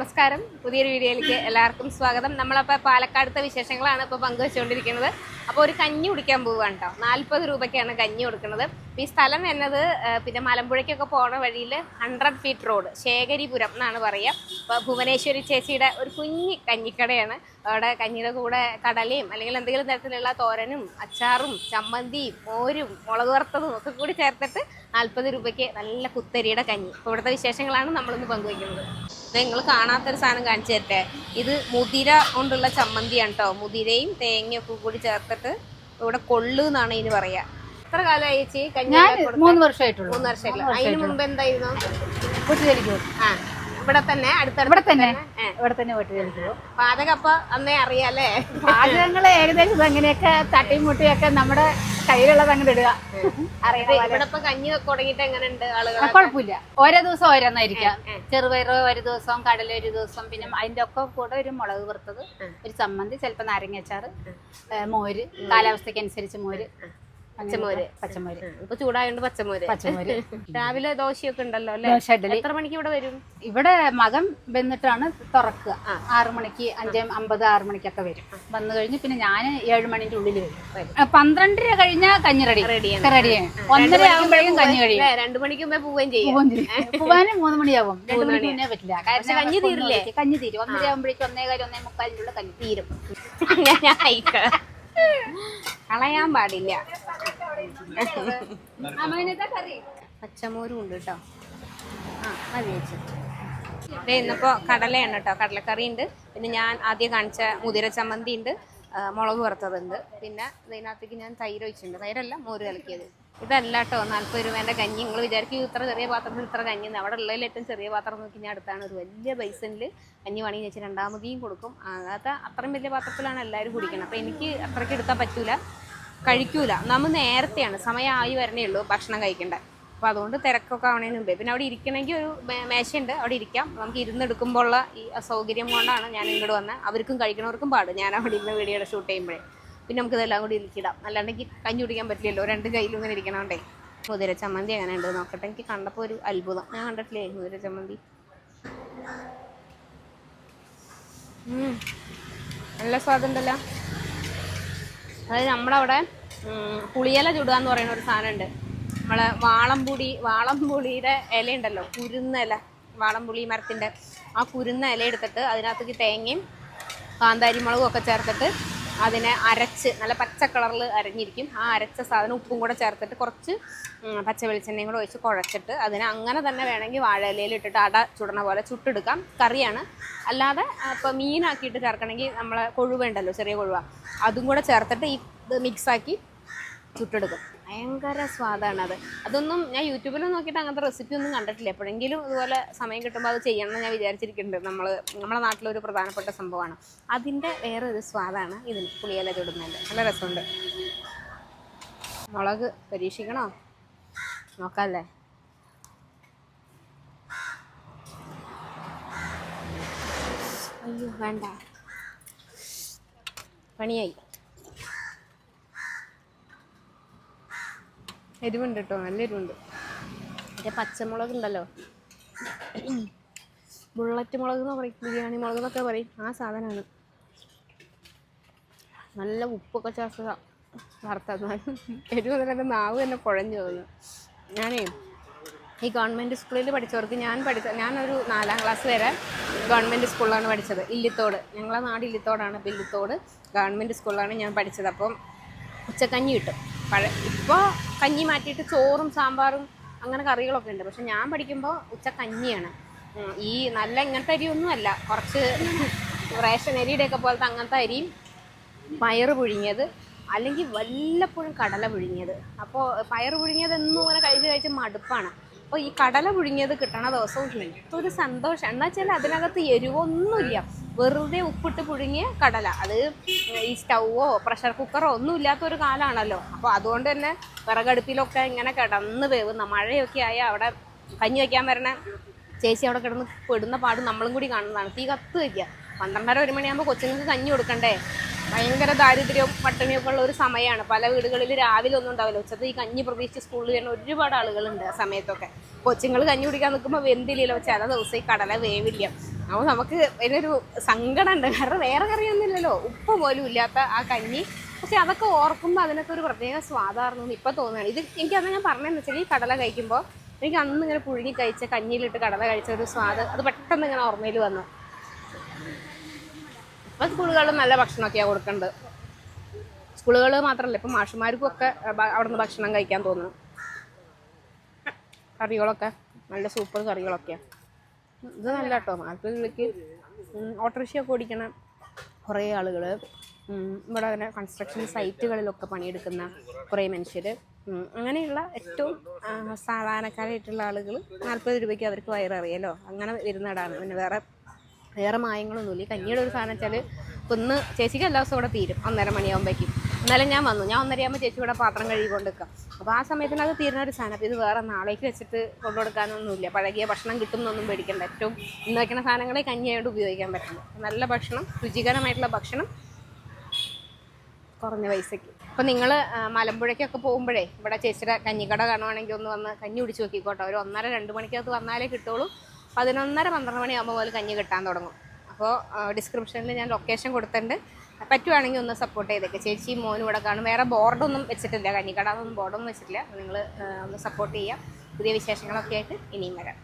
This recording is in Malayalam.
നമസ്കാരം. പുതിയൊരു വീഡിയോയിലേക്ക് എല്ലാവർക്കും സ്വാഗതം. നമ്മളപ്പോൾ പാലക്കാടത്തെ വിശേഷങ്ങളാണ് ഇപ്പോൾ പങ്കുവെച്ചുകൊണ്ടിരിക്കുന്നത്. അപ്പോൾ ഒരു കഞ്ഞി കുടിക്കാൻ പോവുകയാണ് കേട്ടോ നാൽപ്പത് രൂപയ്ക്കാണ് കഞ്ഞി കൊടുക്കുന്നത്. ഈ സ്ഥലം എന്നത് പിന്നെ മലമ്പുഴയ്ക്കൊക്കെ പോണ വഴിയിൽ ഹൺഡ്രഡ് ഫീറ്റ് റോഡ് ശേഖരിപുരം എന്നാണ് പറയുക അപ്പോൾ ഭുവനേശ്വരി ചേച്ചിയുടെ ഒരു കുഞ്ഞി കഞ്ഞിക്കടയാണ്. അവിടെ കഞ്ഞിയുടെ കൂടെ കടലയും അല്ലെങ്കിൽ എന്തെങ്കിലും തരത്തിലുള്ള തോരനും അച്ചാറും ചമ്മന്തിയും മോരും മുളക് വറുത്തതും ഒക്കെ കൂടി ചേർത്തിട്ട് നാൽപ്പത് രൂപയ്ക്ക് നല്ല കുത്തരിയുടെ കഞ്ഞി. അപ്പോൾ ഇവിടുത്തെ വിശേഷങ്ങളാണ് നമ്മളിന്ന് പങ്കുവയ്ക്കുന്നത് നിങ്ങൾ കാണാത്തൊരു സാധനം കാണിച്ചു തരട്ടെ. ഇത് മുതിര കൊണ്ടുള്ള ചമ്മന്തിയാണ് കേട്ടോ മുതിരയും തേങ്ങയൊക്കെ കൂടി ചേർത്തിട്ട് ഇവിടെ കൊള്ളു എന്നാണ് ഇതിന് പറയാ. എത്ര കാലമായി ചേച്ചി? കഞ്ഞി? മൂന്ന് വർഷമായിട്ടുള്ളൂ. മൂന്ന് വർഷമായില്ല അതിന് മുമ്പ് എന്തായിരുന്നു വീട്ടിലേക്ക് പോകും ആ ഇവിടെ തന്നെ അടുത്ത ഇവിടെ തന്നെ. ഇവിടെ തന്നെ വീട്ടിലേക്ക് പാചകം അപ്പൊ അന്നേ അറിയാലേ പാചകങ്ങൾ ഏകദേശം അങ്ങനെയൊക്കെ തട്ടിയും മുട്ടിയൊക്കെ നമ്മുടെ കയ്യിലുള്ളത് അങ്ങോട്ട് ഇടുക. കഞ്ഞി തുടങ്ങിയിട്ട് എങ്ങനെയുണ്ട് ആളുകൾ കുഴപ്പമില്ല. ഓരോ ദിവസം ഓരോന്നായിരിക്കാം. ചെറുപയറ് ഒരു ദിവസം കടല ഒരു ദിവസം പിന്നെ അതിന്റെ ഒക്കെ കൂടെ ഒരു മുളക് വറുത്തത് ഒരു ചമ്മന്തി ചിലപ്പോൾ നാരങ്ങ അച്ചാറ് മോര് കാലാവസ്ഥയ്ക്ക് അനുസരിച്ച് മോര് അങ്ങനെ പച്ചമോര്. പച്ചമോര്. ഇപ്പൊ ചൂടായോണ്ട് പച്ചമോര്. പച്ചമോര്. രാവിലെ ദോശയൊക്കെ ഉണ്ടല്ലോ അല്ലേ? ദോശ ഇഡലി. എത്ര മണിക്ക് ഇവിടെ വരും? ഇവിടെ മകം വന്നിട്ടാണ് തുറക്കുക. ആറു മണിക്ക് അഞ്ച് അമ്പത് ആറു മണിക്കൊക്കെ വരും. വന്നു കഴിഞ്ഞ് പിന്നെ ഞാൻ ഏഴ് മണിന്റെ ഉള്ളിൽ വരും. പന്ത്രണ്ടര കഴിഞ്ഞ കഞ്ഞി റെഡി. റെഡി ഒന്നര ആകുമ്പോഴേക്കും കഞ്ഞി കഴിയും. രണ്ടു മണിക്ക് മുമ്പേ പോവുകയും ചെയ്യും. പോവാനും മൂന്ന് മണിയാവും. രണ്ടു മണിക്ക് മുന്നേ പറ്റില്ല. കാരണം കഞ്ഞി തീരില്ലേ? കഞ്ഞി തീരും. ഒന്നര ആകുമ്പോഴേക്കും ഒന്നേ കാര്യം ഒന്നേ മുക്കാലിന്റെ ഉള്ളിൽ കഞ്ഞി തീരും. അങ്ങനെ ആയിക്ക. കളയാൻ പാടില്ല. പച്ചമോരും ഉണ്ട് കേട്ടോ ആ മതി ഇന്നിപ്പോ കടലയാണ് കേട്ടോ കടലക്കറി ഉണ്ട്. പിന്നെ ഞാൻ ആദ്യം കാണിച്ച മുതിര ചമ്മന്തി ഉണ്ട്. മുളക് വറുത്തതുണ്ട്. പിന്നെ ഇതിനകത്തേക്ക് ഞാൻ തൈര് ഒഴിച്ചിട്ടുണ്ട്. തൈരല്ല മോര് കലക്കിയത്. ഇതല്ല കേട്ടോ നാൽപ്പത് രൂപേന്റെ കഞ്ഞി. നിങ്ങൾ വിചാരിക്കും ഇത്ര ചെറിയ പാത്രത്തിൽ ഇത്ര കഞ്ഞി അവിടെ ഉള്ളതിൽ ഏറ്റവും ചെറിയ പാത്രം നോക്കി ഞാൻ അടുത്താണ് ഒരു വലിയ ബൈസനിൽ കഞ്ഞി വേണമെങ്കിൽ വെച്ച് രണ്ടാമതിയും കൊടുക്കും. അങ്ങനത്തെ അത്രയും വലിയ പാത്രത്തിലാണ് എല്ലാവരും കുടിക്കുന്നത് അപ്പോൾ എനിക്ക് അത്രയ്ക്ക് എടുത്താൽ പറ്റൂല. കഴിക്കൂല. നമ്മൾ നേരത്തെയാണ്. സമയമായി വരണേ ഉള്ളൂ ഭക്ഷണം കഴിക്കേണ്ടത്. അപ്പോൾ അതുകൊണ്ട് തിരക്കൊക്കെ ആവണേന് മുമ്പേ. പിന്നെ അവിടെ ഇരിക്കണമെങ്കിൽ ഒരു മേശയുണ്ട്. അവിടെ ഇരിക്കാം. നമുക്ക് ഇരുന്നെടുക്കുമ്പോൾ ഉള്ള ഈ അസൗകര്യം കൊണ്ടാണ് ഞാൻ ഇങ്ങോട്ട് വന്നത് അവർക്കും കഴിക്കണവർക്കും പാട്. ഞാൻ അവിടെ ഇരുന്ന് വീഡിയോയുടെ ഷൂട്ട് ചെയ്യുമ്പോഴേ. പിന്നെ നമുക്ക് ഇതെല്ലാം കൂടി ഇരിക്കിടാം അല്ലാണ്ടെങ്കിൽ കഞ്ഞി കുടിക്കാൻ പറ്റില്ലല്ലോ. രണ്ട് കയ്യിലും ഇങ്ങനെ ഇരിക്കണോണ്ടേ. മുതിര ചമ്മന്തി അങ്ങനെ ഉണ്ട്. നോക്കട്ടെ എനിക്ക് കണ്ടപ്പോൾ ഒരു അത്ഭുതം. ഞാൻ കണ്ടിട്ടില്ലേ മുതിര ചമ്മന്തി. നല്ല സ്വാദുണ്ടല്ലോ അതായത് നമ്മളവിടെ പുളിയില ചുടുക എന്ന് പറയുന്ന ഒരു സാധനമുണ്ട് നമ്മളെ വാളംപുളി വാളംപുളിയുടെ ഉണ്ടല്ലോ കുരുന്ന ഇല വാളംപുളി മരത്തിന്റെ ആ കുരുന്ന ഇല എടുത്തിട്ട് അതിനകത്തേക്ക് തേങ്ങയും കാന്താരിമുളകും ഒക്കെ ചേർത്തിട്ട് അതിനെ അരച്ച് നല്ല പച്ച കളറിൽ അരഞ്ഞിരിക്കും. ആ അരച്ച സാധനം ഉപ്പും കൂടെ ചേർത്തിട്ട് കുറച്ച് പച്ച വെളിച്ചെണ്ണയും കൂടെ ഒഴിച്ച് കുഴച്ചിട്ട് അതിനെ അങ്ങനെ തന്നെ വേണമെങ്കിൽ വാഴയിലയിൽ ഇട്ടിട്ട് അട ചുടണ പോലെ ചുട്ടെടുക്കാം. കറിയാണ്. അല്ലാതെ ഇപ്പോൾ മീനാക്കിയിട്ട് ചേർക്കണമെങ്കിൽ നമ്മളെ കൊഴുവുണ്ടല്ലോ ചെറിയ കൊഴുവ. അതും കൂടെ ചേർത്തിട്ട് ഈ മിക്സാക്കി ചുട്ടെടുക്കും. ഭയങ്കര സ്വാദാണ് അത്. അതൊന്നും ഞാൻ യൂട്യൂബിൽ നോക്കിയിട്ട് അങ്ങനത്തെ റെസിപ്പി ഒന്നും കണ്ടിട്ടില്ല. എപ്പോഴെങ്കിലും ഇതുപോലെ സമയം കിട്ടുമ്പോൾ അത് ചെയ്യണം എന്ന് ഞാൻ വിചാരിച്ചിരിക്കുന്നുണ്ട്. നമ്മൾ നമ്മുടെ നാട്ടിലൊരു പ്രധാനപ്പെട്ട സംഭവമാണ്. അതിന്റെ വേറെ ഒരു സ്വാദാണ് ഇതിന് പുളിയില ചുടുന്നതിന്റെ നല്ല രസമുണ്ട്. മുളക് പരീക്ഷിക്കണോ? നോക്കാല്ലേ? അയ്യോ വേണ്ട. പണിയായി. എരിവുണ്ട് കേട്ടോ നല്ല എരിവുണ്ട്. മറ്റേ പച്ചമുളക് ഉണ്ടല്ലോ. ബുള്ളറ്റ് മുളക് എന്ന് പറയും ബിരിയാണി മുളക് എന്നൊക്കെ പറയും. ആ സാധനമാണ്. നല്ല ഉപ്പൊക്കെ ചേർത്തതാ വറുത്തത്. എരിവ് നല്ല നാവ് തന്നെ കുഴഞ്ഞു തോന്നുന്നു ഞാനേ ഈ ഗവൺമെന്റ് സ്കൂളിൽ പഠിച്ചവർക്ക് ഞാൻ പഠിച്ച ഞാനൊരു നാലാം ക്ലാസ് വരെ ഗവൺമെന്റ് സ്കൂളിലാണ് പഠിച്ചത്. ഇല്ലിത്തോട്. ഞങ്ങളെ നാട് ഇല്ലിത്തോടാണ്. അപ്പോൾ ഇല്ലിത്തോട് ഗവൺമെന്റ് സ്കൂളിലാണ് ഞാൻ പഠിച്ചത്. അപ്പം ഉച്ചക്കഞ്ഞി കിട്ടും. പഴ ഇപ്പോൾ കഞ്ഞി മാറ്റിയിട്ട് ചോറും സാമ്പാറും അങ്ങനെ കറികളൊക്കെ ഉണ്ട്. പക്ഷെ ഞാൻ പഠിക്കുമ്പോൾ ഉച്ച കഞ്ഞിയാണ്. ഈ നല്ല ഇങ്ങനത്തെ അരിയൊന്നും അല്ല. കുറച്ച് റേഷൻ അരിയുടെ ഒക്കെ പോലത്തെ അങ്ങനത്തെ അരിയും പയറ് പുഴുങ്ങിയത് അല്ലെങ്കിൽ വല്ലപ്പോഴും കടല പുഴുങ്ങിയത്. അപ്പോൾ പയറ് പുഴുങ്ങിയത് എന്നും ഇങ്ങനെ കഴിച്ച് കഴിച്ച് മടുപ്പാണ്. അപ്പോൾ ഈ കടല പുഴുങ്ങിയത് കിട്ടണ ദിവസവും എന്തൊരു സന്തോഷം. എന്താ വെച്ചാൽ അതിനകത്ത് എരിവൊന്നുമില്ല. വെറുതെ ഉപ്പിട്ട് പുഴുങ്ങിയ കടല. അത് ഈ സ്റ്റൗവോ പ്രഷർ കുക്കറോ ഒന്നും ഇല്ലാത്ത ഒരു കാലാണല്ലോ. അപ്പോൾ അതുകൊണ്ട് തന്നെ വിറകടുപ്പിലൊക്കെ ഇങ്ങനെ കിടന്ന് വേവുന്ന മഴയൊക്കെ ആയ അവിടെ കഞ്ഞി വയ്ക്കാൻ വരണ ചേച്ചി അവിടെ കിടന്ന് പെടുന്ന പാട് നമ്മളും കൂടി കാണുന്നതാണ്. തീ കത്ത് വയ്ക്കുക പന്ത്രണ്ടര ഒരു മണിയാകുമ്പോൾ കൊച്ചുങ്ങൾക്ക് കഞ്ഞി കൊടുക്കണ്ടേ? ഭയങ്കര ദാരിദ്ര്യവും പട്ടിണിയൊക്കെ ഉള്ള ഒരു സമയമാണ് പല വീടുകളിൽ രാവിലെ ഒന്നും ഉണ്ടാവില്ല. ഉച്ചത്തെ ഈ കഞ്ഞി പ്രതീക്ഷിച്ച് സ്കൂളിൽ വരുന്ന ഒരുപാട് ആളുകളുണ്ട് ആ സമയത്തൊക്കെ. കൊച്ചുങ്ങൾ കഞ്ഞി കുടിക്കാൻ നിൽക്കുമ്പോൾ വെന്തില്ലല്ലോ ചില ദിവസം ഈ കടല വേവില്ല. അപ്പോൾ നമുക്ക് അതിനൊരു സങ്കടം ഉണ്ട് കാരണം വേറെ കറിയൊന്നുമില്ലല്ലോ. ഉപ്പ് പോലും ഇല്ലാത്ത ആ കഞ്ഞി. പക്ഷെ അതൊക്കെ ഓർക്കുമ്പോൾ അതിനൊക്കെ ഒരു പ്രത്യേക സ്വാദായിരുന്നു എന്ന് ഇപ്പം തോന്നുകയാണ്. ഇത് എനിക്ക് അന്ന് ഞാൻ പറഞ്ഞതെന്ന് വെച്ചാൽ ഈ കടല കഴിക്കുമ്പോൾ എനിക്ക് അന്ന് ഇങ്ങനെ പുഴുങ്ങി കഴിച്ച കഞ്ഞിയിലിട്ട് കടല കഴിച്ച ഒരു സ്വാദ് അത് പെട്ടെന്ന് ഇങ്ങനെ ഓർമ്മയിൽ വന്നു. ഇപ്പം സ്കൂളുകളിൽ നല്ല ഭക്ഷണമൊക്കെയാണ് കൊടുക്കേണ്ടത്. സ്കൂളുകൾ മാത്രമല്ല ഇപ്പം മാഷുമാർക്കും ഒക്കെ അവിടുന്ന് ഭക്ഷണം കഴിക്കാൻ തോന്നുന്നു. കറികളൊക്കെ നല്ല സൂപ്പർ കറികളൊക്കെയാണ് ഇത് നല്ല കേട്ടോ നാൽപ്പതിലേക്ക് ഓട്ടോറിക്ഷയൊക്കെ ഓടിക്കണ. കുറേ ആളുകൾ ഇവിടെ അങ്ങനെ കൺസ്ട്രക്ഷൻ സൈറ്റുകളിലൊക്കെ പണിയെടുക്കുന്ന കുറേ മനുഷ്യർ അങ്ങനെയുള്ള ഏറ്റവും സാധാരണക്കാരായിട്ടുള്ള ആളുകൾ നാൽപ്പത് രൂപയ്ക്ക് അവർക്ക് വയററിയാലോ? അങ്ങനെ വരുന്നതാണ്. പിന്നെ വേറെ വേറെ മായങ്ങളൊന്നുമില്ല. ഈ കഞ്ഞിയുടെ ഒരു സാധനം വെച്ചാൽ ഒന്ന് ചേച്ചിക്ക് എല്ലാ ദിവസവും കൂടെ തീരും. ഒന്നര മണിയാകുമ്പോഴേക്കും എന്നാലും ഞാൻ വന്നു. ഞാൻ ഒന്നരയാകുമ്പോൾ ചേച്ചി കൂടെ പാത്രം കഴുകി കൊണ്ടുവെക്കാം അപ്പോൾ ആ സമയത്തിന് അത് തീരുന്ന ഒരു സാധനം. ഇത് വേറെ നാളേക്ക് വെച്ചിട്ട് കൊണ്ടുകൊടുക്കാനൊന്നുമില്ല. പഴകിയ ഭക്ഷണം കിട്ടുന്നൊന്നും പേടിക്കണ്ട. ഏറ്റവും ഇന്ന് വയ്ക്കുന്ന സാധനങ്ങളെ കഞ്ഞിയായിട്ട് ഉപയോഗിക്കാൻ പറ്റുള്ളൂ നല്ല ഭക്ഷണം രുചികരമായിട്ടുള്ള ഭക്ഷണം കുറഞ്ഞ പൈസയ്ക്ക് അപ്പോൾ നിങ്ങൾ മലമ്പുഴയ്ക്കൊക്കെ പോകുമ്പോഴേ ഇവിടെ ചേച്ചിയുടെ കഞ്ഞിക്കട കാണുവാണെങ്കിൽ ഒന്ന് വന്ന് കഞ്ഞി കുടിച്ച് നോക്കിക്കോട്ടെ. ഒരു ഒന്നര രണ്ട് മണിക്കകത്ത് വന്നാലേ കിട്ടുള്ളൂ. പതിനൊന്നര പന്ത്രണ്ട് മണിയാകുമ്പോൾ മുതൽ കഞ്ഞി കിട്ടാൻ തുടങ്ങും. അപ്പോൾ ഡിസ്ക്രിപ്ഷനിൽ ഞാൻ ലൊക്കേഷൻ കൊടുത്തിട്ടുണ്ട്. പറ്റുവാണെങ്കിൽ ഒന്ന് സപ്പോർട്ട് ചെയ്തേക്ക്. ചേച്ചി മോനും ഇവിടെ കാണും. വേറെ ബോർഡൊന്നും വെച്ചിട്ടില്ല. കഞ്ഞിക്കട ഒന്നും ബോർഡൊന്നും വെച്ചിട്ടില്ല നിങ്ങൾ ഒന്ന് സപ്പോർട്ട് ചെയ്യാം. പുതിയ വിശേഷങ്ങളൊക്കെ ആയിട്ട് ഇനിയും വരാം.